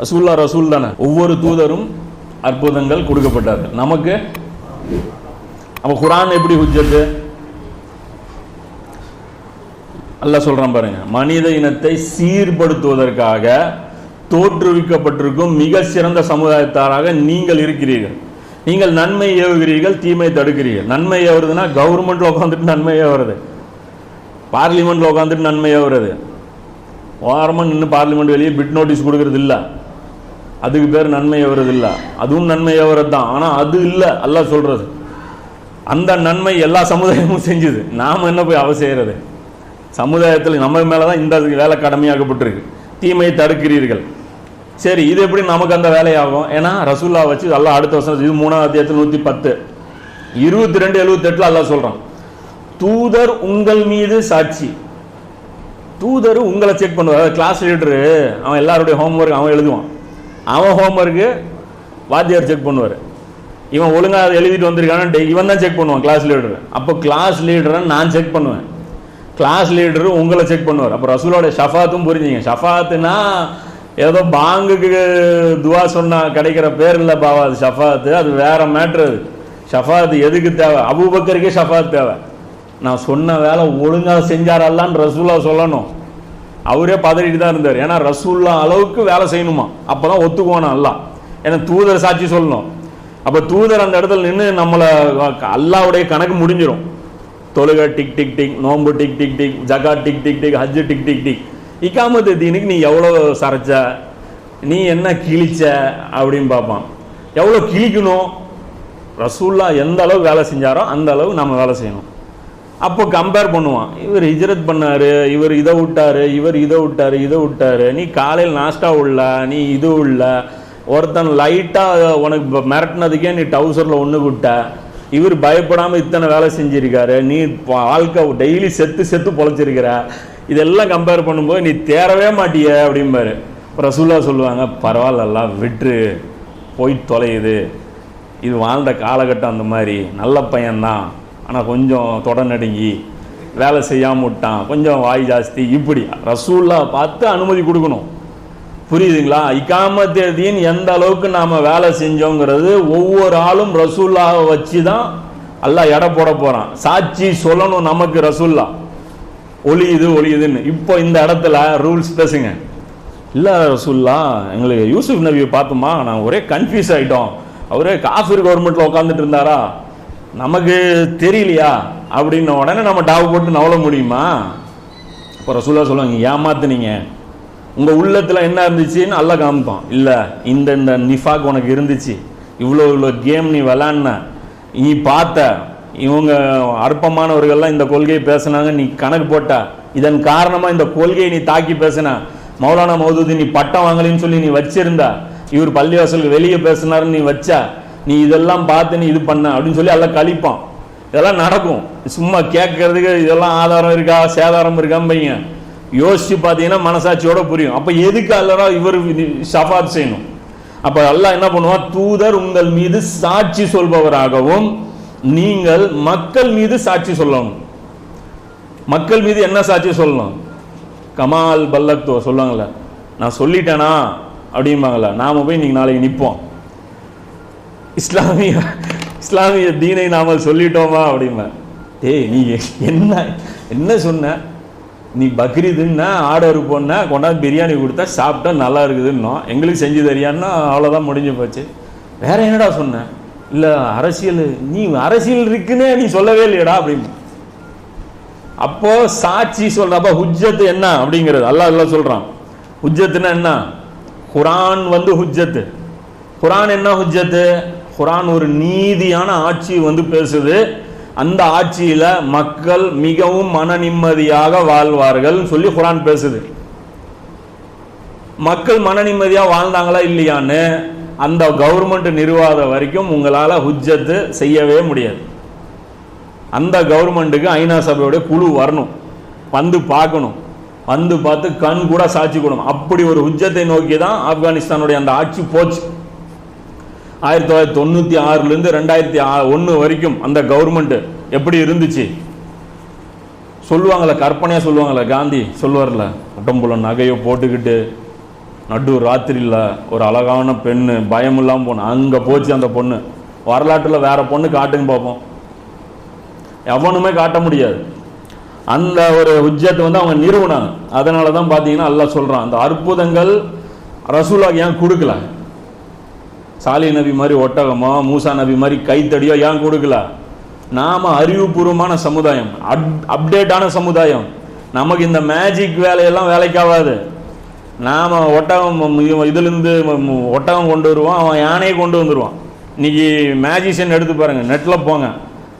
ரசூல்லா ரசூல் தானே. ஒவ்வொரு தூதரும் அற்புதங்கள் கொடுக்கப்பட்டார் நமக்கு நம்ம குரான் எப்படி ஹுஜ்ஜத்து? அல்ல சொல்றேன் பாருங்க மனித இனத்தை சீர்படுத்துவதற்காக தோற்றுவிக்கப்பட்டிருக்கும் மிக சிறந்த சமுதாயத்தாராக நீங்கள் இருக்கிறீர்கள். நீங்கள் நன்மை ஏவுகிறீர்கள் தீமை தடுக்கிறீர்கள். நன்மை ஏவுறதுன்னா கவர்மெண்ட் உட்காந்துட்டு நன்மை ஏவுறது. பார்லிமெண்ட்ல உட்காந்துட்டு நன்மை ஏவுறது. ஓரமாக நின்று பார்லிமெண்ட் வெளியே பிட் நோட்டீஸ் கொடுக்கறது இல்லை. அதுக்கு பேர் நன்மை ஏவுறது இல்லை அதுவும் நன்மை ஏவுறது தான் ஆனால் அது இல்லை அல்லா சொல்கிறது அந்த நன்மை எல்லா சமுதாயமும் செஞ்சுது. நாம் என்ன போய் அவ செய்கிறது சமுதாயத்தில் நம்ம மேலே தான் இந்த வேலை கடமையாக்கப்பட்டிருக்கு. தீமையை தடுக்கிறீர்கள். சரி இது எப்படி நமக்கு அந்த வேலையாகும்? ஏன்னா ரசூல்லா வச்சு எல்லாம் அடுத்த வருஷம் இது மூணாவது அத்தியாயத்தில் நூற்றி பத்து. இருபத்தி ரெண்டு எழுபத்தெட்டில் அல்லா சொல்கிறான் தூதர் உங்கள் மீது சாட்சி. தூதர் உங்களை செக் பண்ணுவார். கிளாஸ் லீடரு அவன் எல்லாருடைய ஹோம்ஒர்க் அவன் எழுதுவான். அவன் ஹோம்ஒர்க்கு வாத்தியார் செக் பண்ணுவார். இவன் ஒழுங்காக அதை எழுதிட்டு வந்திருக்கான? இவன் தான் செக் பண்ணுவான் கிளாஸ் லீடர் அப்போ கிளாஸ் லீடரை நான் செக் பண்ணுவேன். கிளாஸ் லீடரு உங்களை செக் பண்ணுவார். அப்போ ரசூலோட ஷஃபாத்தும் புரிஞ்சுங்க. ஷஃபாத்துனா ஏதோ பாங்குக்கு துவா சொன்னால் கிடைக்கிற பேர் இல்லை பாவா அது ஷஃபாத்து. அது வேற மேட்ரு அது. ஷஃபாத்து எதுக்கு தேவை? அபூபக்கருக்கே ஷஃபாத் தேவை. நான் சொன்ன வேலை ஒழுங்காக செஞ்சாரல்லான்னு ரசூலா சொல்லணும். அவரே பதறிட்டு தான் இருந்தார். ஏன்னா ரசூல்லா அளவுக்கு வேலை செய்யணுமா? அப்போ தான் ஒத்துக்குவானா அல்லா ஏன்னா தூதர் சாட்சி சொல்லணும். அப்போ தூதர் அந்த இடத்துல நின்று நம்மளை அல்லாவுடைய கணக்கு முடிஞ்சிடும் தொழுகை டிக் டிக் டிக் நோன்பு டிக் டிக் டிக் ஜகா டிக் டிக் டிக் ஹஜ்ஜு டிக் டிக் டிக். இக்காமத்து தீனுக்கு நீ எவ்வளோ சரைச்ச? நீ என்ன கிழிச்ச? அப்படின்னு பார்ப்பான். எவ்வளோ கிழிக்கணும்? ரசூல்லா எந்த அளவு வேலை செஞ்சாரோ அந்த அளவு நம்ம வேலை செய்யணும். அப்போ கம்பேர் பண்ணுவான். இவர் ஹிஜ்ரத் பண்ணாரு இவர் இதை விட்டாரு இவர் இதை விட்டாரு இதை விட்டாரு. நீ காலையில் நாஸ்டா உள்ள நீ இது உள்ள. ஒருத்தன் லைட்டாக உனக்கு மிரட்டினதுக்கே நீ டவுசரில் ஒன்று விட்ட. இவர் பயப்படாமல் இத்தனை வேலை செஞ்சிருக்காரு. நீ வாழ்க்கை டெய்லி செத்து செத்து பொழைச்சிருக்கிற. இதெல்லாம் கம்பேர் பண்ணும்போது நீ தேரவே மாட்டிய அப்படிம்பாரு. இப்ப ரசூல்லா சொல்லுவாங்க பரவாயில்லலாம் விட்டுரு. போய் தொலையுது. இது வாழ்ந்த காலகட்டம் அந்த மாதிரி. நல்ல பையன்தான். ஆனால் கொஞ்சம் தொட நடுங்கி வேலை செய்யாமல் விட்டான் கொஞ்சம் வாய் ஜாஸ்தி இப்படி. ரசூல்லா பார்த்து அனுமதி கொடுக்கணும். புரியுதுங்களா? இக்காமத் தேதின்னு எந்த அளவுக்கு நாம் வேலை செஞ்சோங்கிறது ஒவ்வொரு ஆளும் ரசூல்லாவை வச்சு தான் எல்லாம் எடை போட போகிறான் சாட்சி சொல்லணும் நமக்கு ரசூல்லா. ஒளியுது ஒளியுதுன்னு. இப்போ இந்த இடத்துல ரூல்ஸ் பேசுங்க. இல்லை ரசூல்லா எங்களுக்கு யூசுப் நபியை பார்த்தோமா? நான் ஒரே கன்ஃபியூஸ் ஆகிட்டோம் அவரே காஃபிர் கவர்மெண்ட்டில் உட்காந்துட்டு இருந்தாரா? நமக்கு தெரியலையா? அப்படின்ன உடனே நம்ம டாவு போட்டு நவள முடியுமா? இப்போ ரசூலா சொல்லுவாங்க ஏமாத்துனீங்க. உங்கள் உள்ளத்தில் என்ன இருந்துச்சுன்னு அல்ல காமிப்பான். இல்லை இந்த இந்த நிஃபாக் உனக்கு இருந்துச்சு. இவ்வளோ இவ்வளோ கேம் நீ விளாட்ன. நீ பார்த்த. இவங்க அற்பமானவர்கள்லாம் இந்த கொள்கையை பேசுனாங்க நீ கணக்கு போட்ட. இதன் காரணமாக இந்த கொள்கையை நீ தாக்கி பேசின. மௌலானா மௌதூதி நீ பட்டம் வாங்கலைன்னு சொல்லி நீ வச்சிருந்த. இவர் பள்ளிவாசலுக்கு வெளியே பேசினாருன்னு நீ வச்ச. நீ இதெல்லாம் பார்த்து நீ இது பண்ண அப்படின்னு சொல்லி எல்லாம் கழிப்பான். இதெல்லாம் நடக்கும். சும்மா கேட்கறதுக்கு இதெல்லாம் ஆதாரம் இருக்கா சேதாரம் இருக்கான்னு பையங்க யோசிச்சு பார்த்தீங்கன்னா மனசாட்சியோட புரியும். அப்போ எதுக்கு அல்லரா இவர் ஷஃபாத் செய்யணும்? அப்போ அல்லாஹ் என்ன பண்ணுவான்? தூதர் உங்கள் மீது சாட்சி சொல்பவராகவும் நீங்கள் மக்கள் மீது சாட்சி சொல்லணும். மக்கள் மீது என்ன சாட்சி சொல்லணும்? கமால் பல்லக்தோ சொல்லுவாங்கல்ல. நான் சொல்லிட்டேனா? அப்படிம்பாங்கல்ல. நாம போய் நீங்கள் நாளைக்கு நிற்போம் இஸ்லாமிய இஸ்லாமிய தீனை நாம சொல்லிட்டோமா அப்படிமா டேய் நீ என்ன என்ன சொன்ன? நீ பக்ரீதுன்னா ஆர்டர் போன கொண்டாந்து பிரியாணி கொடுத்தா சாப்பிட்டா நல்லா இருக்குதுன்னோம் எங்களுக்கு செஞ்சு தரியான்னா அவ்வளோதான் முடிஞ்சு போச்சு. வேற என்னடா சொன்ன? இல்லை அரசியல் நீ அரசியல் இருக்குன்னே நீ சொல்லவே இல்லையடா அப்படின்னு அப்போ சாட்சி சொல்றப்ப ஹுஜ்ஜத் என்ன அப்படிங்கிறது? அல்லா எல்லாம் சொல்றான். ஹுஜ்ஜத்துன்னா என்ன? குரான் வந்து ஹுஜ்ஜத்து. குரான் என்ன ஹுஜ்ஜத்து? குரான் ஒரு நீதியான ஆட்சி வந்து பேசுது. அந்த ஆட்சியில் மக்கள் மிகவும் மன நிம்மதியாக வாழ்வார்கள் சொல்லி குரான் பேசுது. மக்கள் மன நிம்மதியாக வாழ்ந்தாங்களா இல்லையான்னு அந்த கவர்மெண்ட் நிறுவாத வரைக்கும் உங்களால் ஹுஜ்ஜத்து செய்யவே முடியாது. அந்த கவர்மெண்ட்டுக்கு ஐநா சபையோட குழு வரணும். வந்து பார்க்கணும். வந்து பார்த்து கண் கூட சாட்சி கொடுணும் அப்படி ஒரு ஹுஜ்ஜத்தை நோக்கி தான் ஆப்கானிஸ்தானுடைய அந்த ஆட்சி போச்சு. ஆயிரத்தி தொள்ளாயிரத்தி தொண்ணூற்றி ஆறுலேருந்து ரெண்டாயிரத்தி ஒன்று வரைக்கும் அந்த கவர்மெண்ட்டு எப்படி இருந்துச்சு? சொல்லுவாங்களே கற்பனையாக சொல்லுவாங்களே காந்தி சொல்லுவார்ல உடம்புல நகையை போட்டுக்கிட்டு நடு ராத்திரியில் ஒரு அழகான பெண்ணு பயம் இல்லாமல் பொண்ணு அங்கே போச்சு அந்த பொண்ணு. வரலாற்றில் வேற பொண்ணு காட்டுங்க பார்ப்போம் எவனுமே காட்ட முடியாது. அந்த ஒரு உஜ்ஜத்தை வந்து அவங்க நிறுவனாங்க. அதனால தான் பார்த்தீங்கன்னா எல்லாம் சொல்கிறான் அந்த அற்புதங்கள் ரசூலாக ஏன் கொடுக்கல? சாலி நபி மாதிரி ஒட்டகமோ மூசா நபி மாதிரி கைத்தடியோ ஏன் கொடுக்கல? நாம அறிவுபூர்வமான சமுதாயம் அப் அப்டேட்டான சமுதாயம். நமக்கு இந்த மேஜிக் வேலையெல்லாம் வேலைக்காகாது. நாம் ஒட்டகம் இதுலேருந்து ஒட்டகம் கொண்டு வருவான் அவன் யானையை கொண்டு வந்துடுவான் இன்னைக்கு மேஜிஷியன் எடுத்து பாருங்கள் நெட்டில் போங்க.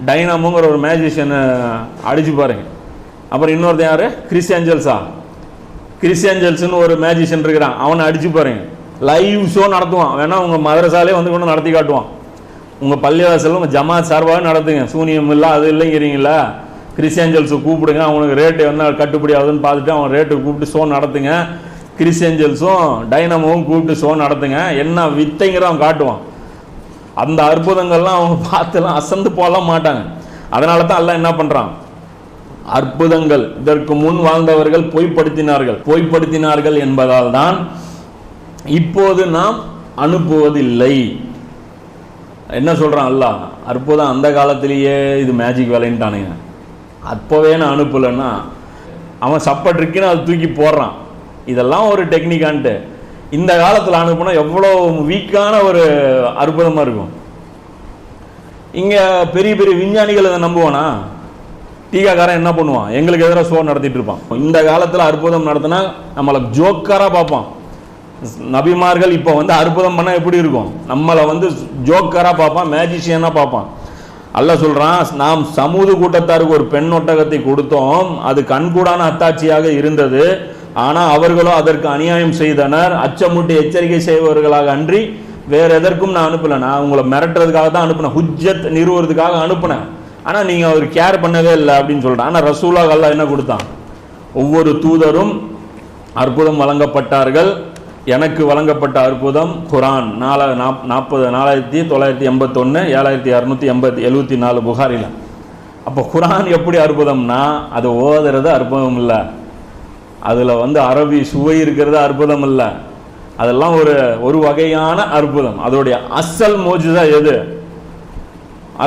டைனாமோங்கிற ஒரு மேஜிஷியனை அடிச்சு பாருங்க. அப்புறம் இன்னொருத்தன் யார்? கிறிஸ் ஏஞ்சல்ஸா கிறிஸ் ஏஞ்சல்ஸ்னு ஒரு மேஜிஷியன் இருக்கிறான் அவனை அடிச்சு பாருங்க. லைவ் ஷோ நடத்துவான். வேணா உங்கள் மதரசாலே வந்து கொண்டு நடத்தி காட்டுவான். உங்கள் பள்ளிவாசல் உங்கள் ஜமாத் சார்பாகவே நடத்துங்க. சூனியம் இல்லை அது இல்லைங்கிறீங்களா கிறிஸ்டியன்ஜல்ஸை கூப்பிடுங்க. அவனுக்கு ரேட்டு என்ன கட்டுப்படி ஆகுதுன்னு பார்த்துட்டு அவன் ரேட்டு கூப்பிட்டு ஷோ நடத்துங்க. கிறிஸ்டியன்ஜல்ஸும் டைனமோவும் கூப்பிட்டு ஷோ நடத்துங்க. என்ன வித்தைங்கிற அவன் காட்டுவான். அந்த அற்புதங்கள்லாம் அவங்க பார்த்துலாம் அசந்து போகலாம் மாட்டாங்க. அதனால தான் எல்லாம் என்ன பண்ணுறான் அற்புதங்கள். இதற்கு முன் வாழ்ந்தவர்கள் பொய்ப்படுத்தினார்கள். பொய்ப்படுத்தினார்கள் என்பதால் தான் இப்போது நாம் அனுப்புவதில்லை. என்ன சொல்கிறான் அல்லா அற்புதம் அந்த காலத்திலேயே இது மேஜிக் வேலைன்ட்டானுங்க. அப்போவே நான் அனுப்பலைன்னா அவன் சப்பட்டிருக்குன்னு அதை தூக்கி போடுறான். இதெல்லாம் ஒரு டெக்னிக்கான்ட்டு இந்த காலத்தில் அனுப்புனா எவ்வளோ வீக்கான ஒரு அற்புதமாக இருக்கும். இங்கே பெரிய பெரிய விஞ்ஞானிகள் இதை நம்புவானா? டீகாக்காரன் என்ன பண்ணுவான்? எங்களுக்கு எதிராக ஷோ நடத்திட்டு இருப்பான். இந்த காலத்தில் அற்புதம் நடத்தினா நம்மளை ஜோக்காராக பார்ப்பான். நபிமார்கள் இப்போ வந்து அற்புதம் பண்ணால் எப்படி இருக்கும்? நம்மளை வந்து ஜோக்கராக பார்ப்பான் மேஜிஷியனாக பார்ப்பான். அல்ல சொல்கிறான் நாம் சமூக கூட்டத்தாருக்கு ஒரு பெண் ஒட்டகத்தை கொடுத்தோம் அது கண்கூடான அத்தாட்சியாக இருந்தது. ஆனால் அவர்களோ அதற்கு அநியாயம் செய்தனர். அச்சமூட்டி எச்சரிக்கை செய்பவர்களாக அன்றி வேற எதற்கும் நான் அனுப்பலை. நான் உங்களை மிரட்டுறதுக்காக தான் அனுப்பினேன். ஹுஜ்ஜத் நிறுவுறதுக்காக அனுப்புனேன். ஆனால் நீங்கள் அவர் கேர் பண்ணவே இல்லை அப்படின்னு சொல்கிறேன் ஆனால் ரசூலாக அல்லா என்ன கொடுத்தான்? ஒவ்வொரு தூதரும் அற்புதம் வழங்கப்பட்டார்கள். எனக்கு வழங்கப்பட்ட அற்புதம் குரான். நாலா நாப் நாற்பது நாலாயிரத்தி தொள்ளாயிரத்தி எண்பத்தொன்று ஏழாயிரத்தி அறநூற்றி எண்பத்தி எழுபத்தி நாலு புகாரில். அப்போ குரான் எப்படி அற்புதம்னா அது ஓதுறது அற்புதம் இல்லை அதில் வந்து அரபி சுவை இருக்கிறது அற்புதம் இல்லை அதெல்லாம் ஒரு ஒரு வகையான அற்புதம். அதோடைய அசல் மோஜுதா எது?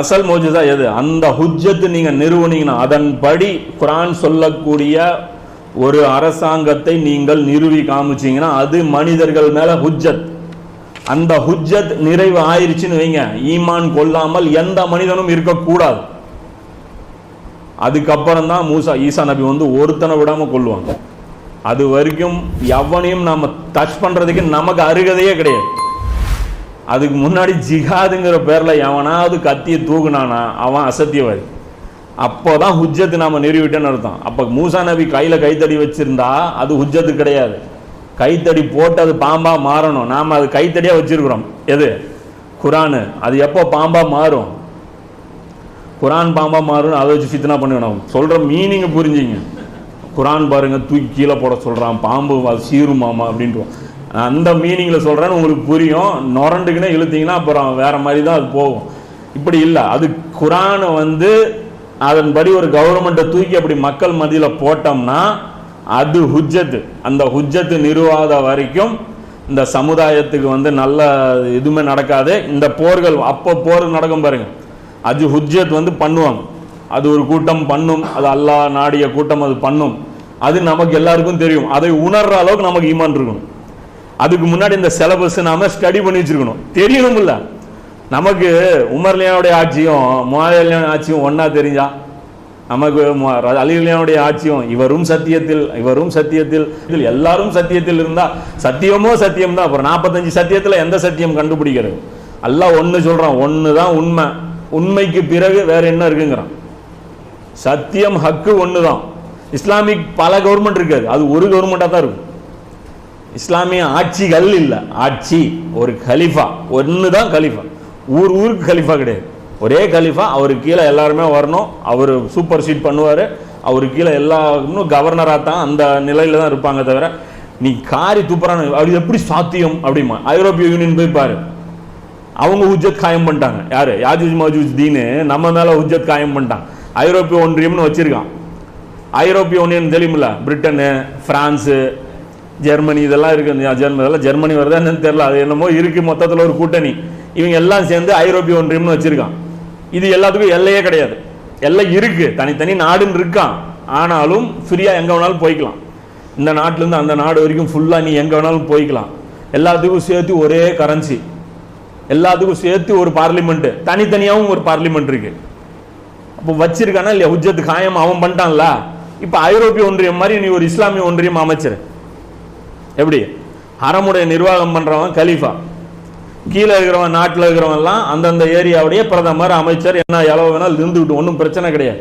அசல் மோஜுதா எது? அந்த ஹுஜ்ஜத்து நீங்கள் நிறுவனீங்கன்னா அதன்படி குரான் சொல்லக்கூடிய ஒரு அரசாங்கத்தை நீங்கள் நிறுவி காமிச்சீங்கன்னா அது மனிதர்கள் மேல ஹுஜ்ஜத். அந்த ஹுஜ்ஜத் நிறைவு ஆயிருச்சுன்னு வைங்க. ஈமான் கொல்லாமல் எந்த மனிதனும் இருக்கக்கூடாது. அதுக்கப்புறம் தான் மூசா ஈசா நபி வந்து ஒருத்தனை விடாம கொள்ளுவாங்க அது வரைக்கும் எவனையும் நம்ம டச் பண்றதுக்கு நமக்கு அருகதையே கிடையாது. அதுக்கு முன்னாடி ஜிஹாதுங்கிற பேர்ல எவனாவது கத்தியை தூக்குனானா அவன் அசத்தியவாதி. அப்போதான் ஹுஜ்ஜத்து நாம நிறுவிட்டேன்னு அர்த்தம். அப்ப மூசா நபி கையில கைத்தடி வச்சிருந்தா அது ஹுஜ்ஜத்து கிடையாது. கைத்தடி போட்டு அது பாம்பா மாறணும். நாம அது கைத்தடியா வச்சிருக்கிறோம். எது? குரானு. அது எப்போ பாம்பா மாறும்? குரான் பாம்பா மாறும் அதை வச்சு ஃபித்னா பண்ணிக்கணும். சொல்ற மீனிங்கை புரிஞ்சுங்க. குரான் பாருங்க தூக்கி கீழே போட சொல்றான். பாம்பு அது சீருமாமா அப்படின்ட்டு அந்த மீனிங்கில் சொல்றேன்னு உங்களுக்கு புரியும். நொரண்டுக்குன்னே இழுத்தீங்கன்னா அப்புறம் வேற மாதிரி தான் அது போகும். இப்படி இல்லை. அது குரானை வந்து அதன்படி ஒரு கவர்மெண்ட்டை தூக்கி அப்படி மக்கள் மத்தியில் போட்டோம்னா அது ஹுஜ்ஜத்து. அந்த ஹுஜ்ஜத்து நிறுவாத வரைக்கும் இந்த சமுதாயத்துக்கு வந்து நல்ல எதுவுமே நடக்காது. இந்த போர்கள் அப்போ போர் நடக்கும் பாருங்க. அது ஹுஜ்ஜத் வந்து பண்ணுவாங்க. அது ஒரு கூட்டம் பண்ணும். அது அல்லாஹ் நாடிய கூட்டம் அது பண்ணும். அது நமக்கு எல்லாருக்கும் தெரியும். அதை உணர்ற அளவுக்கு நமக்கு ஈமான் இருக்கணும். அதுக்கு முன்னாடி இந்த சிலபஸ் நாம ஸ்டடி பண்ணி வச்சிருக்கணும். தெரியணும் நமக்கு உமர்லியானுடைய ஆட்சியும் முவாலியான் ஆட்சியும் ஒன்றா தெரிஞ்சா? நமக்கு அலிலியானுடைய ஆட்சியும் இவரும் சத்தியத்தில் இவரும் சத்தியத்தில் இதில் எல்லாரும் சத்தியத்தில் இருந்தால் சத்தியமோ சத்தியம் தான். அப்புறம் நாற்பத்தஞ்சு சத்தியத்தில் எந்த சத்தியம் கண்டுபிடிக்கிறது? எல்லாம் ஒன்று சொல்கிறான் ஒன்று தான் உண்மை. உண்மைக்கு பிறகு வேற என்ன இருக்குங்கிறான்? சத்தியம் ஹக்கு ஒன்று தான் இஸ்லாமிக் பல கவர்மெண்ட் இருக்காது. அது ஒரு கவர்மெண்ட்டாக தான் இருக்கும். இஸ்லாமிய ஆட்சிகள் இல்லை. ஆட்சி ஒரு கலிஃபா. ஒன்று தான் கலிஃபா. ஊர் ஊருக்கு கலிஃபா கிடையாது. ஒரே கலிஃபா அவருக்கு கீழே எல்லாருமே வரணும். அவர் சூப்பர் சீட் பண்ணுவார். அவருக்கு கீழே எல்லா இன்னும் கவர்னராக தான் அந்த நிலையில தான் இருப்பாங்க தவிர நீ காரி துப்புறான அது எப்படி சாத்தியம் அப்படிமா? ஐரோப்பிய யூனியன் போய் பாரு. அவங்க உஜ்ஜத் காயம் பண்ணிட்டாங்க. யார்? யாஜூஜ் மாஜூஜ் தீனு நம்ம மேலே உஜ்ஜத் காயம் பண்ணிட்டான். ஐரோப்பிய ஒன்றியம்னு வச்சுருக்கான். ஐரோப்பிய ஒன்றியம் தெரியுமில்ல? பிரிட்டனு பிரான்ஸு ஜெர்மனி இதெல்லாம் இருக்கு. ஜெர்மனி இதெல்லாம் ஜெர்மனி வருதா என்னன்னு தெரியல. அது என்னமோ இருக்கு மொத்தத்தில் ஒரு கூட்டணி. இவங்க எல்லாம் சேர்ந்து ஐரோப்பிய ஒன்றியம்னு வச்சிருக்கான். இது எல்லாத்துக்கும் எல்லையே கிடையாது. எல்லை இருக்கு. தனித்தனி நாடுன்னு இருக்கான். ஆனாலும் ஃப்ரீயாக எங்கே வேணாலும் போய்க்கலாம். இந்த நாட்டிலேருந்து அந்த நாடு வரைக்கும் ஃபுல்லாக நீ எங்கே வேணாலும் போய்க்கலாம். எல்லாத்துக்கும் சேர்த்து ஒரே கரன்சி எல்லாத்துக்கும் சேர்த்து ஒரு பார்லிமெண்ட்டு தனித்தனியாகவும் ஒரு பார்லிமெண்ட் இருக்கு. அப்போ வச்சிருக்கானா இல்லையா? உஜ்ஜத்து காயம் அவன் பண்ணிட்டான்ல. இப்போ ஐரோப்பிய ஒன்றியம் மாதிரி நீ ஒரு இஸ்லாமிய ஒன்றியம் அமைச்சர். எப்படி? அறமுடைய நிர்வாகம் பண்ணுறவன் கலீஃபா. கீழே இருக்கிறவன் நாட்டில் இருக்கிறவன்லாம் அந்தந்த ஏரியாவுடைய பிரதமர் அமைச்சர் என்ன எவ்வளோ வேணாலும் இருந்துக்கிட்டு ஒன்றும் பிரச்சனை கிடையாது.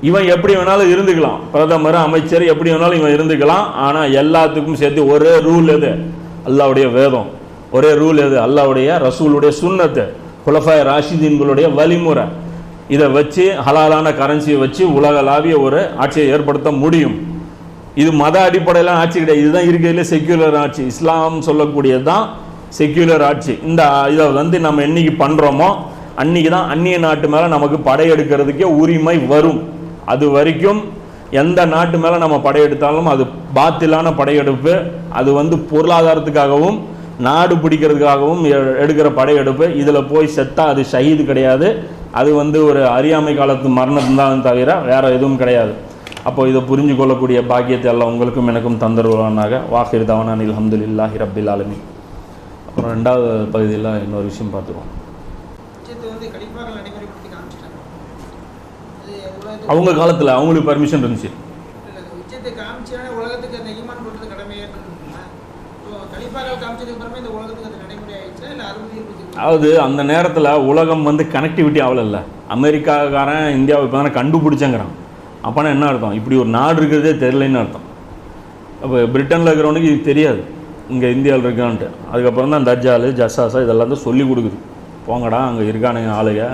இவன் எப்படி வேணாலும் இருந்துக்கலாம். பிரதமர் அமைச்சர் எப்படி வேணாலும் இவன் இருந்துக்கலாம். ஆனால் எல்லாத்துக்கும் சேர்த்து ஒரே ரூல் எது? அல்லாவுடைய வேதம். ஒரே ரூல் எது? அல்லாவுடைய ரசூலுடைய சுண்ணத்து குலஃபாய் ராஷிதீன்களுடைய வழிமுறை. இதை வச்சு ஹலாலான கரன்சியை வச்சு உலகளாவிய ஒரு ஆட்சியை ஏற்படுத்த முடியும். இது மத அடிப்படையில ஆட்சி கிடையாது. இதுதான் இருக்கிறதுல செக்யூலர் ஆட்சி. இஸ்லாம் சொல்லக்கூடியது தான் செக்யூலர் ஆட்சி. இந்த இதை வந்து நம்ம என்னைக்கு பண்ணுறோமோ அன்னைக்கு தான் அந்நிய நாட்டு மேலே நமக்கு படையெடுக்கிறதுக்கே உரிமை வரும். அது வரைக்கும் எந்த நாட்டு மேலே நம்ம படையெடுத்தாலும் அது பாத்திலான படையெடுப்பு அது வந்து பொருளாதாரத்துக்காகவும் நாடு பிடிக்கிறதுக்காகவும் எ- எடுக்கிற படையெடுப்பு இதில் போய் செத்தா அது ஷஹீது கிடையாது. அது வந்து ஒரு அறியாமை காலத்து மரணம் தான் தவிர வேறு எதுவும் கிடையாது. அப்போ இதை புரிஞ்சு கொள்ளக்கூடிய பாக்கியத்தை எல்லாம் உங்களுக்கும் எனக்கும் தந்துருவானாக. வாஹிர் தவனான் அல்ஹம்துலில்லாஹி ரப்பில் ஆலமீன். அப்புறம் ரெண்டாவது பகுதியில் இன்னொரு விஷயம் பார்த்துருவோம். அவங்க காலத்தில் அவங்களுக்கு பர்மிஷன் இருந்துச்சு. அதாவது அந்த நேரத்தில் உலகம் வந்து கனெக்டிவிட்டி ஆகலைல்ல அமெரிக்காக்காரன் இந்தியாவை இப்போ தானே கண்டுபிடிச்சங்கிறான். அப்போனா என்ன அர்த்தம்? இப்படி ஒரு நாடு இருக்கிறதே தெரியலன்னு அர்த்தம். அப்போ பிரிட்டனில் இருக்கிறவனுக்கு இது தெரியாது. இங்கே இந்தியாவில் இருக்கான்ட்டு. அதுக்கப்புறம் தான் தர்ஜாலு ஜசாசா இதெல்லாம் தான் சொல்லி கொடுக்குது. போங்கடா அங்கே இருக்கானுங்க ஆளுங்க.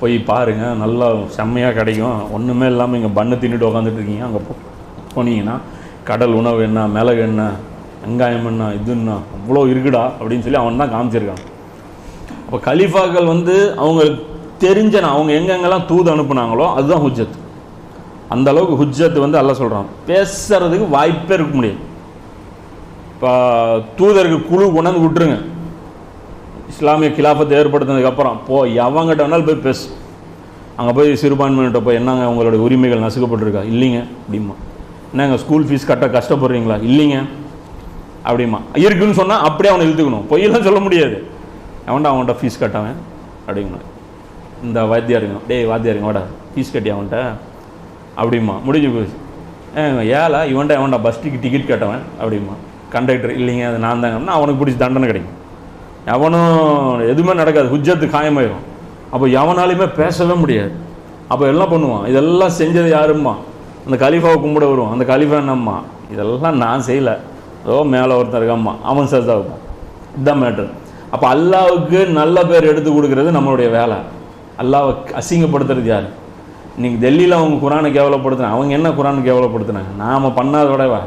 போய் பாருங்க நல்லா செம்மையாக கிடைக்கும். ஒன்றுமே இல்லாமல் இங்கே பண்ணு தின்னுட்டு உட்காந்துட்டு இருக்கீங்க. அங்கே போ போனீங்கன்னா கடல் உணவு என்ன மிளகு என்ன வெங்காயம் என்ன இதுன்னா அவ்வளோ இருக்குடா அப்படின்னு சொல்லி அவன் தான் காமிச்சிருக்கான். அப்போ கலீஃபாக்கள் வந்து அவங்க தெரிஞ்சன அவங்க எங்கெங்கெல்லாம் தூது அனுப்புனாங்களோ அதுதான் ஹுஜ்ஜத். அந்த அளவுக்கு ஹுஜ்ஜத் வந்து அல்ல சொல்கிறான் பேசுறதுக்கு வாய்ப்பே இருக்க முடியாது. இப்போ தூதருக்கு குழு உணர்ந்து விட்டுருங்க. இஸ்லாமிய கிலாஃபத்தை ஏற்படுத்தினதுக்கப்புறம் போ எவங்கிட்ட வேணாலும் போய் பேசு. அங்கே போய் சிறுபான்மையிட்ட போய் என்னங்க உங்களுடைய உரிமைகள் நசுக்கப்பட்டிருக்கா? இல்லைங்க அப்படிமா என்னங்க ஸ்கூல் ஃபீஸ் கட்ட கஷ்டப்படுறீங்களா? இல்லைங்க அப்படிமா இருக்குன்னு சொன்னால் அப்படியே அவனை இழுத்துக்கணும். பொய்யெல்லாம் சொல்ல முடியாது. அவன்கிட்ட அவன்கிட்ட ஃபீஸ் கட்டவன்? அப்படிங்கணும் இந்த வாத்தியாருங்க டேய் வாத்தியாருங்க வாடா. ஃபீஸ் கட்டி அவன்கிட்ட? அப்படிமா முடிஞ்சு போச்சு. ஏழா ஏழை இவன்டா இவன்டா பஸ்ஸுக்கு டிக்கெட் கேட்டவன் அப்படிமா கண்டக்டர் இல்லைங்க அது நான் தாங்கன்னா அவனுக்கு பிடிச்சி தண்டனை கிடைக்கும். எவனும் எதுவுமே நடக்காது. ஹுஜத்து காயமாயிரும். அப்போ எவனாலையுமே பேசவே முடியாது. அப்போ எல்லாம் பண்ணுவான். இதெல்லாம் செஞ்சது யாரும்மா? அந்த கலிஃபாவை கும்பிட வருவான். அந்த கலிஃபா என்னம்மா? இதெல்லாம் நான் செய்யலை. ஏதோ மேலே ஒருத்தன் இருக்காம்மா. அவன் சஜா இருப்பான். இதுதான் மேட்ரு அப்போ அல்லாவுக்கு நல்ல பேர் எடுத்து கொடுக்கறது நம்மளுடைய வேலை. அல்லாவை அசிங்கப்படுத்துறது யார்? இன்றைக்கி டெல்லியில் அவங்க குரானை கேவலப்படுத்தினா அவங்க என்ன குரான் கேவலப்படுத்தினாங்க? நாம் பண்ணாதோடவா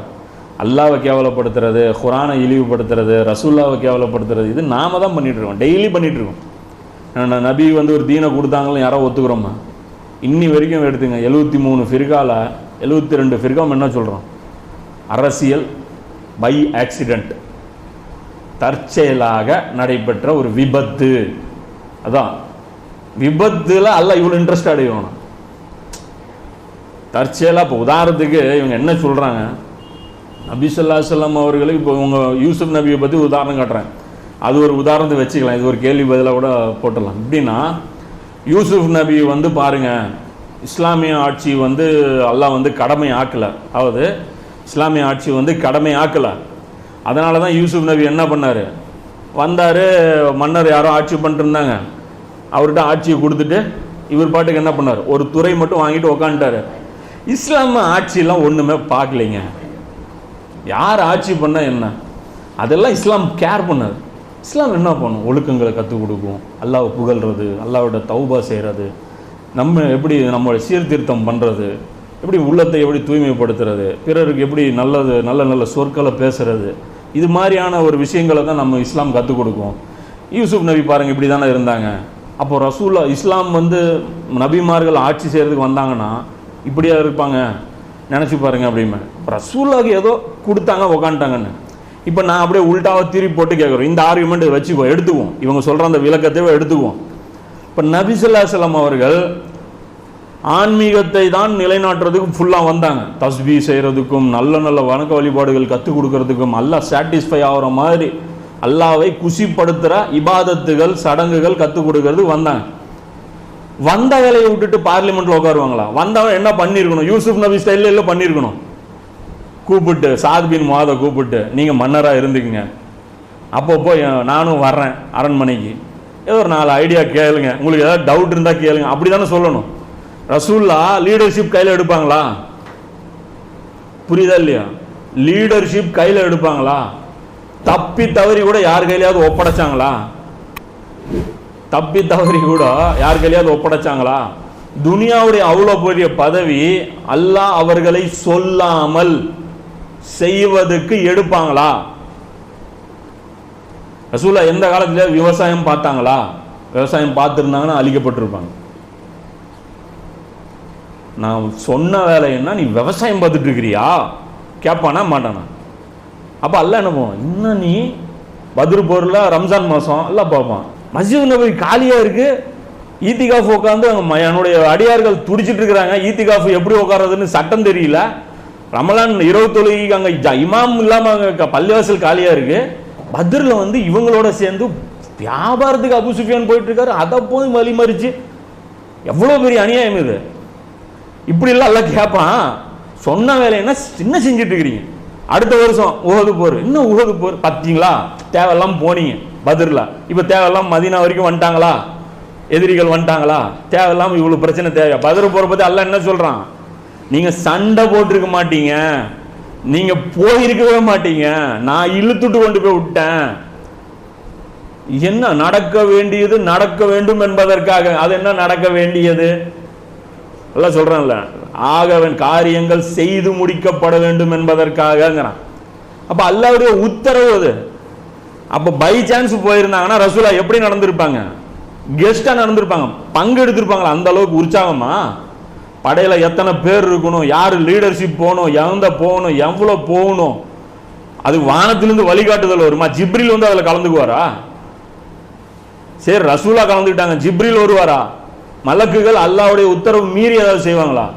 அல்லாவை கேவலப்படுத்துறது குரானை இழிவுபடுத்துறது ரசூல்லாவை கேவலப்படுத்துறது இது நாம தான் பண்ணிகிட்ருக்கோம் இருக்கோம். டெய்லி பண்ணிகிட்ருக்கோம் இருக்கோம். நான் நபி வந்து ஒரு தீனை கொடுத்தாங்களும் யாரோ ஒத்துக்கிறோமா? இன்னி வரைக்கும் எடுத்துங்க. எழுபத்தி மூணு ஃபிர்காவில் எழுபத்தி ரெண்டு ஃபிர்காம் என்ன சொல்கிறோம் அரசியல் பை ஆக்சிடெண்ட் தற்செயலாக நடைபெற்ற ஒரு விபத்து. அதான். விபத்தில் அல்ல இவ்வளோ இன்ட்ரெஸ்ட் அடையணும் தற்செயலாக இப்போ உதாரணத்துக்கு இவங்க என்ன சொல்கிறாங்க நபி ஸல்லல்லாஹு அவர்களுக்கு இப்போ இவங்க யூசுப் நபியை பற்றி உதாரணம் காட்டுறேன். அது ஒரு உதாரணத்தை வச்சுக்கலாம். இது ஒரு கேள்வி பதிலாக கூட போட்டுடலாம். எப்படின்னா யூசுப் நபி வந்து பாருங்கள் இஸ்லாமிய ஆட்சி வந்து அல்லாஹ் வந்து கடமை ஆக்கலை அதாவது இஸ்லாமிய ஆட்சி வந்து கடமை ஆக்கலை அதனால தான் யூசுப் நபி என்ன பண்ணார்? வந்தார் மன்னர் யாரோ ஆட்சி பண்ணிட்டுருந்தாங்க அவர்கிட்ட ஆட்சியை கொடுத்துட்டு இவர் பாட்டுக்கு என்ன பண்ணார்? ஒரு துறை மட்டும் வாங்கிட்டு உக்காந்துட்டாரு. இஸ்லாம ஆட்சியெல்லாம் ஒன்றுமே பார்க்கலைங்க. யார் ஆட்சி பண்ணால் என்ன? அதெல்லாம் இஸ்லாம் கேர் பண்ணாது. இஸ்லாம் என்ன பண்ணும்? ஒழுக்கங்களை கற்றுக் கொடுக்கும். அல்லாவை புகழ்றது அல்லாவோட தௌபா செய்கிறது நம்ம எப்படி நம்மளோட சீர்திருத்தம் பண்ணுறது எப்படி உள்ளத்தை எப்படி தூய்மைப்படுத்துறது? பிறருக்கு எப்படி நல்லது நல்ல நல்ல சொற்களை பேசுறது? இது மாதிரியான ஒரு விஷயங்களை தான் நம்ம இஸ்லாம் கற்றுக் கொடுக்கும். யூசுப் நபி பாருங்க இப்படி தானே இருந்தாங்க. அப்போ ரசூலா இஸ்லாம் வந்து நபிமார்கள் ஆட்சி செய்கிறதுக்கு வந்தாங்கன்னா இப்படியா இருப்பாங்க. நினச்சி பாருங்க அப்படிமே ரசூலாக்கு ஏதோ கொடுத்தாங்க உக்காந்துட்டாங்கன்னு. இப்போ நான் அப்படியே உல்டாவை திருப்பி போட்டு கேட்குறோம் இந்த ஆர்குமெண்ட் வச்சுக்குவோம் எடுத்துக்குவோம். இவங்க சொல்கிற அந்த விளக்கத்தை எடுத்துக்குவோம். இப்போ நபிசுல்லாசலம் அவர்கள் ஆன்மீகத்தை தான் நிலைநாட்டுறதுக்கும் ஃபுல்லாக வந்தாங்க. தஸ்பி செய்கிறதுக்கும் நல்ல நல்ல வணக்க வழிபாடுகள் கற்றுக் கொடுக்கறதுக்கும் அல்லாஹ் சாட்டிஸ்ஃபை ஆகிற மாதிரி அல்லாவை குஷிப்படுத்துகிற இபாதத்துகள் சடங்குகள் கற்றுக் கொடுக்கறதுக்கு வந்தாங்க. வந்த வேலையை விட்டுட்டு பார்லிமெண்ட்ல உட்காருவாங்களா? வந்தவன் என்ன பண்ணியிருக்கணும் யூசுப் நபி ஸ்டைலில் இல்லை பண்ணியிருக்கணும் கூப்பிட்டு சாத் பின் கூப்பிட்டு நீங்கள் மன்னராக இருந்துக்குங்க. அப்பப்போ நானும் வர்றேன் அரண்மனைக்கு. ஏதோ ஒரு நாலு ஐடியா கேளுங்க. உங்களுக்கு ஏதாவது டவுட் இருந்தால் கேளுங்க. அப்படி தானே சொல்லணும். ரசூல்லா லீடர்ஷிப் கையில் எடுப்பாங்களா? புரியுதா இல்லையா? லீடர்ஷிப் கையில் எடுப்பாங்களா? தப்பி தவறி கூட யார் கையிலயாவது ஒப்படைச்சாங்களா? தப்பி தவறி கூட யார் கையிலயாவது ஒப்படைச்சாங்களா? துனியாவுடைய அவ்வளோ பெரிய பதவி அல்லாஹ் அவர்களை சொல்லாமல் செய்வதற்கு எடுப்பாங்களா? ரசூலா எந்த காலத்தில் விவசாயம் பார்த்தாங்களா? விவசாயம் பார்த்துருந்தாங்கன்னா அழிக்கப்பட்டிருப்பாங்க. நான் சொன்ன வேலை என்ன? நீ விவசாயம் பார்த்துட்டு இருக்கிறியா கேட்பானா மாட்டானா? அப்போ அல்ல என்ன போவான் இன்னும் நீ பத்ரு போரில் ரம்ஜான் மாதம் எல்லாம் பார்ப்பான். மஸ்ஜித் நபி காலியாக இருக்கு. ஈத்திகாஃப் உட்காந்து அங்கே என்னுடைய அடியார்கள் துடிச்சிட்டு இருக்கிறாங்க. ஈத்திகாஃப் எப்படி உட்காரதுன்னு சட்டம் தெரியல. ரமலான் இரவு தொழுகைக்கு அங்கே ஜ- இமாம் இல்லாமல் அங்கே பள்ளிவாசல் காலியாக இருக்கு. பத்ரில் வந்து இவங்களோட சேர்ந்து வியாபாரத்துக்கு அபு சுஃபியான் போயிட்டு இருக்காரு அதை போய் வழிமறிச்சு. எவ்வளோ பெரிய அநியாயம் இது. இப்படி எல்லாம் எல்லாம் கேட்பான் சொன்ன வேலை என்ன சின்ன செஞ்சுட்டு இருக்கிறீங்க. அடுத்த வருஷம் உகது போர். இன்னும் உகது போர். பார்த்தீங்களா தேவையெல்லாம் போனீங்க. பதிரில் இப்போ தேவையில்லாம மதினா வரைக்கும் வந்துட்டாங்களா? எதிரிகள் வந்துட்டாங்களா? தேவையில்லாம இவ்வளோ பிரச்சனை தேவை பதில் போகிற பற்றி அல்ல என்ன சொல்கிறான் நீங்கள் சண்டை போட்டிருக்க மாட்டீங்க. நீங்கள் போயிருக்கவே மாட்டீங்க. நான் இழுத்துட்டு கொண்டு போய் விட்டேன். என்ன நடக்க வேண்டியது நடக்க வேண்டும் என்பதற்காக அது என்ன நடக்க வேண்டியது? எல்லாம் சொல்கிறேன்ல ஆகவன் காரியங்கள் செய்து முடிக்கப்பட வேண்டும் என்பதற்காகங்கிறான். அப்போ அல்லாவுடைய உத்தரவு அது. அப்ப பை சான்ஸ் போயிருந்தாங்கன்னா ரசூலா எப்படி நடந்திருப்பாங்க? கெஸ்டா நடந்திருப்பாங்க. பங்கு எடுத்திருப்பாங்களா? அந்த அளவுக்கு உற்சாகமா? படையில எத்தனை பேர் இருக்கணும்? யாரு லீடர்ஷிப் போகணும்? எந்த போகணும்? எவ்வளவு போகணும்? அது வானத்திலிருந்து வழிகாட்டுதல் வருமா? ஜிப்ரில் வந்து அதில் கலந்துக்குவாரா? சரி ரசூலா கலந்துக்கிட்டாங்க. ஜிப்ரில் வருவாரா? மலக்குகள் அல்லாவுடைய உத்தரவு மீறி ஏதாவது செய்வாங்களா?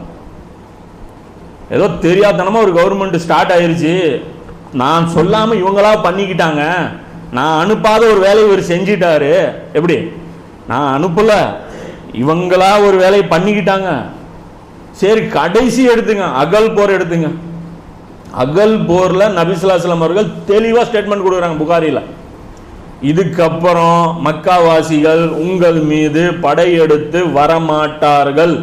ஏதோ தெரியாதனமா ஒரு கவர்மெண்ட் ஸ்டார்ட் ஆயிருச்சு. நான் சொல்லாம இவங்களா பண்ணிக்கிட்டாங்க. நான் அனுப்பாத ஒரு வேலையை இவர் செஞ்சிட்டாரு. எப்படி? நான் அனுப்பல. இவங்களா ஒரு வேலையை பண்ணிக்கிட்டாங்க. சரி கடைசி எடுத்துங்க. அகல் போர் எடுத்துங்க. அகல் போர்ல நபிசுல்லாஸ்லாம் அவர்கள் தெளிவா ஸ்டேட்மெண்ட் கொடுக்குறாங்க புகாரியில் இதுக்கப்புறம் மக்காவாசிகள் உங்கள் மீது படையெடுத்து வரமாட்டார்கள்.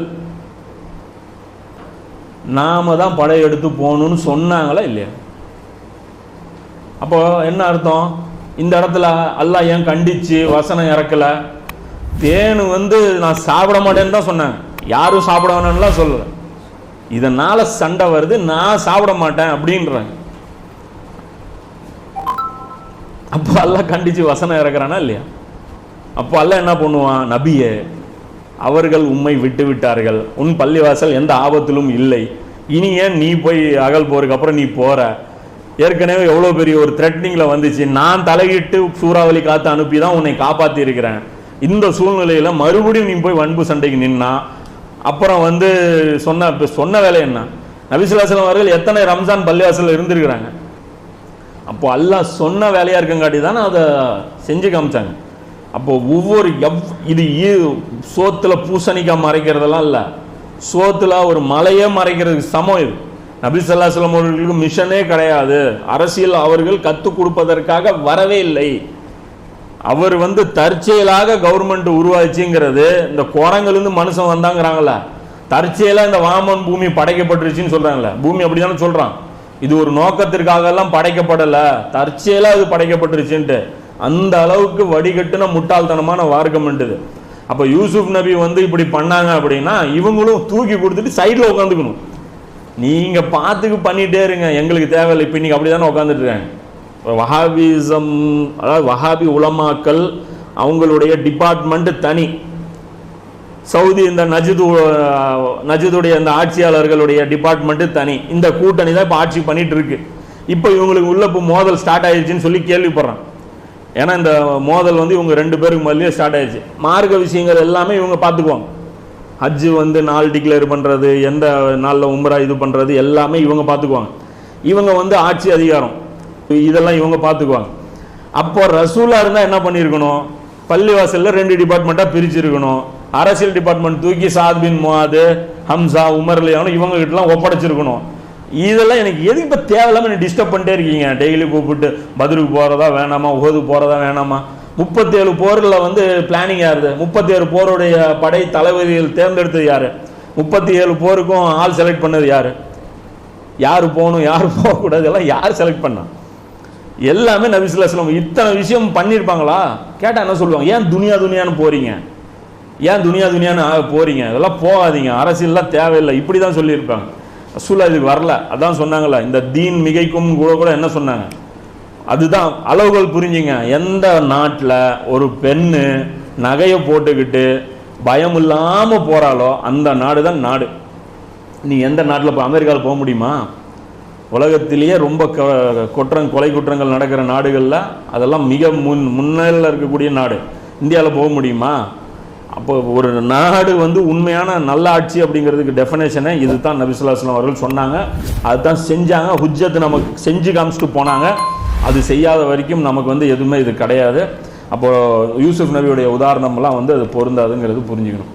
நாம தான் படையெடுத்து போகணும்னு சொன்னாங்களா இல்லையா? அப்போ என்ன அர்த்தம்? இந்த இடத்துல அல்லாஹ் ஏன் கண்டிச்சு வசனம் இறக்கல? தேன் வந்து நான் சாப்பிட மாட்டேன்னு தான் சொன்னேன். யாரும் சாப்பிட வேணும்லாம் சொல்லல. இதனால சண்டை வருது நான் சாப்பிட மாட்டேன் அப்படின்றேன். அப்போ அல்லா கண்டிச்சு வசனம் இறக்குறானா இல்லையா? அப்போ அல்ல என்ன பண்ணுவான்? நபியே அவர்கள் உண்மை விட்டு விட்டார்கள். உன் பள்ளிவாசல் எந்த ஆபத்திலும் இல்லை. இனி ஏன் நீ போய் அகல் போருக்கு அப்புறம் நீ போற? ஏற்கனவே எவ்வளோ பெரிய ஒரு த்ரெட்னிங்கில் வந்துச்சு. நான் தலையிட்டு சூறாவளி காத்து அனுப்பி தான் உன்னை காப்பாற்றி இருக்கிறேன் இந்த சூழ்நிலையில் மறுபடியும் நீ போய் வன்பு சண்டைக்கு நின்னா அப்புறம் வந்து சொன்ன இப்போ சொன்ன வேலை என்ன? நபிசுல்லாசலம் அவர்கள் எத்தனை ரம்ஜான் பள்ளிவாசலில் இருந்திருக்கிறாங்க? அப்போ அல்லாஹ் சொன்ன வேலையாக இருக்கங்காட்டி தானே அதை செஞ்சு காமிச்சாங்க. அப்போ ஒவ்வொரு எவ் இது ஈ- பூசணிக்காய் மறைக்கிறதெல்லாம் இல்லை. சோத்தில் ஒரு மலையே மறைக்கிறதுக்கு சமம் இது. நபி சொல்லா சொல்லம் அவர்களுக்கு மிஷனே கிடையாது. அரசியல் அவர்கள் கற்றுக் கொடுப்பதற்காக வரவே இல்லை. அவர் வந்து தற்செயலாக கவர்மெண்ட் உருவாச்சுங்கிறது இந்த குரங்கிலிருந்து மனுஷன் வந்தாங்கிறாங்கள தற்செயலாக இந்த வாமன் பூமி படைக்கப்பட்டுருச்சுன்னு சொல்கிறாங்களே பூமி அப்படிதானே சொல்கிறான் இது ஒரு நோக்கத்திற்காகலாம் படைக்கப்படலை தற்செயலாக அது படைக்கப்பட்டுருச்சுன்ட்டு. அந்த அளவுக்கு வடிகட்டுன முட்டாள்தனமான வார்க்கமெண்ட்டுது அப்போ யூசுப் நபி வந்து இப்படி பண்ணாங்க அப்படின்னா இவங்களும் தூக்கி கொடுத்துட்டு சைடில் உட்காந்துக்கணும் நீங்க பார்த்துக்கு பண்ணிட்டே இருங்க. எங்களுக்கு தேவையில்லை. இப்போ இன்னைக்கு அப்படிதானே உட்காந்துட்டு இருக்காங்க வஹாபிசம் அதாவது வஹாபி உலமாக்கள் அவங்களுடைய டிபார்ட்மெண்ட் தனி. சவுதி இந்த நஜிது நஜிதுடைய இந்த ஆட்சியாளர்களுடைய டிபார்ட்மெண்ட்டு தனி. இந்த கூட்டணி தான் இப்போ ஆட்சி பண்ணிட்டு இருக்கு. இப்போ இவங்களுக்கு உள்ள இப்போ மோதல் ஸ்டார்ட் ஆயிடுச்சுன்னு சொல்லி கேள்விப்படுறேன். ஏன்னா இந்த மோதல் வந்து இவங்க ரெண்டு பேருக்கு முதல்லயே ஸ்டார்ட் ஆயிடுச்சு மார்க்க விஷயங்கள் எல்லாமே இவங்க பார்த்துக்குவாங்க ஹஜ்ஜு வந்து நாள் டிக்ளேர் பண்ணுறது எந்த நாளில் உம்ரா இது பண்ணுறது எல்லாமே இவங்க பார்த்துக்குவாங்க இவங்க வந்து ஆட்சி அதிகாரம். இதெல்லாம் இவங்க பார்த்துக்குவாங்க அப்போ ரசூலாக இருந்தால் என்ன பண்ணியிருக்கணும் பள்ளிவாசலில் ரெண்டு டிபார்ட்மெண்ட்டாக பிரிச்சிருக்கணும். அரசியல் டிபார்ட்மெண்ட் தூக்கி சாத் பின் முவாது ஹம்சா உமர்லியானு இவங்ககிட்டலாம் ஒப்படைச்சிருக்கணும். இதெல்லாம் எனக்கு எதுக்கு இப்போ தேவையில்லாமல் என்ன டிஸ்டர்ப் பண்ணிட்டே இருக்கீங்க? டெய்லி கூப்பிட்டு பதிலுக்கு போகிறதா வேணாமா? உகது போகிறதா வேணாமா? முப்பத்தேழு போரில் வந்து பிளானிங் யாருது? முப்பத்தேழு போருடைய படை தளபதிகள் தேர்ந்தெடுத்தது யார்? முப்பத்தி ஏழு போருக்கும் ஆள் செலக்ட் பண்ணது யார்? யார் போகணும் யார் போகக்கூடாது எல்லாம் யார் செலக்ட் பண்ணா? எல்லாமே நபிசுல்லாஸ்லாம் இத்தனை விஷயம் பண்ணியிருப்பாங்களா கேட்டால் என்ன சொல்லுவாங்க? ஏன் துனியா துனியான்னு போகிறீங்க ஏன் துனியா துனியான்னு ஆக போகிறீங்க இதெல்லாம் போகாதீங்க. அரசியல்லாம் தேவையில்லை. இப்படி தான் சொல்லியிருப்பாங்க. ரசூலா இதுக்கு வரல. அதான் சொன்னாங்களே இந்த தீன் மிகைக்கும் கூட கூட என்ன சொன்னாங்க? அதுதான் அளவுகள் புரிஞ்சுங்க. எந்த நாட்டில் ஒரு பெண்ணு நகையை போட்டுக்கிட்டு பயம் இல்லாமல் போகிறாளோ அந்த நாடு தான் நாடு. நீ எந்த நாட்டில் இப்போ அமெரிக்காவில் போக முடியுமா? உலகத்திலேயே ரொம்ப க- குற்றம் கொலை குற்றங்கள் நடக்கிற நாடுகளில் அதெல்லாம் மிக முன் முன்னில் இருக்கக்கூடிய நாடு. இந்தியாவில் போக முடியுமா? அப்போ ஒரு நாடு வந்து உண்மையான நல்ல ஆட்சி அப்படிங்கிறதுக்கு டெஃபினேஷனை இதுதான் நபிசுல்லாஸ்லாம் அவர்கள் சொன்னாங்க. அதுதான் செஞ்சாங்க. ஹுஜ்ஜத் நமக்கு செஞ்சு காமிச்சிட்டு போனாங்க. அது செய்யாத வரைக்கும் நமக்கு வந்து எதுவுமே இது கிடையாது. அப்போது யூசுப் நபியுடைய உதாரணம்லாம் வந்து அது பொருந்தாதுங்கிறது புரிஞ்சுக்கணும்.